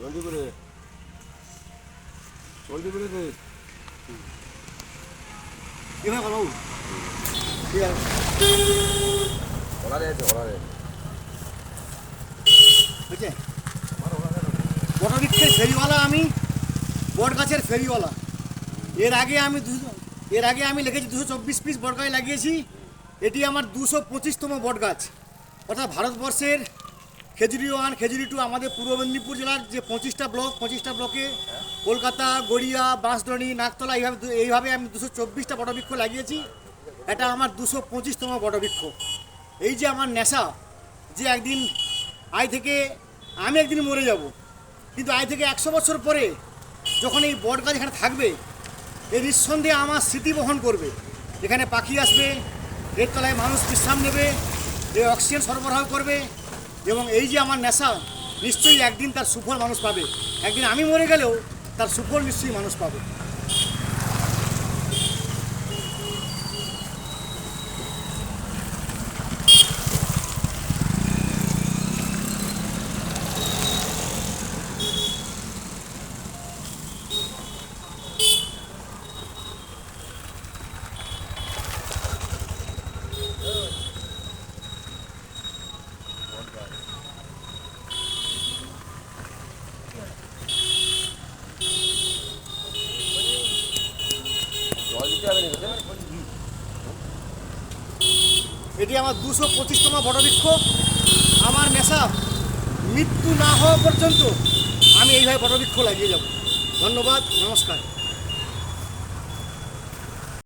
তো এভাবে বাবু ঠিক আছে ওলারে আছে। ওলারে বুঝছে বটবৃক্ষের ফেরিওয়ালা আমি বট গাছের ফেরিওয়ালা। এর আগে আমি এর আগে আমি লিখেছি দুশো চব্বিশ পিস বট গাছ লাগিয়েছি। এটি আমার দুশো পঁচিশতম বট গাছ অর্থাৎ ভারতবর্ষের খেজুরি ওয়ান খেজুরি টু আমাদের পূর্ব মেদিনীপুর জেলার যে পঁচিশটা ব্লক, পঁচিশটা ব্লকে কলকাতা, গড়িয়া বাঁশদড়ি নাকতলা এইভাবে এইভাবে আমি দুশো চব্বিশটা বটবৃক্ষ লাগিয়েছি। এটা আমার দুশো পঁচিশতম বটবৃক্ষ। এই যে আমার নেশা, যে একদিন আজ থেকে আমি একদিন মরে যাব, কিন্তু আজ থেকে একশো বছর পরে যখন এই বট গাছ এখানে থাকবে এই নিঃসন্দেহে আমার স্মৃতি বহন করবে। এখানে পাখি আসবে এর তলায় মানুষ বিশ্রাম নেবে, এ অক্সিজেন সরবরাহ করবে এবং এই যে আমার নেশা, নিশ্চয়ই একদিন তার সুফল মানুষ পাবে। একদিন আমি মরে গেলেও তার সুফল নিশ্চয়ই মানুষ পাবে। এটি আমার দুশো পঁচিশতম বটবৃক্ষ। আমার নেশা, মৃত্যু না হওয়া পর্যন্ত আমি এইভাবে বটবৃক্ষ লাগিয়ে যাব। ধন্যবাদ, নমস্কার।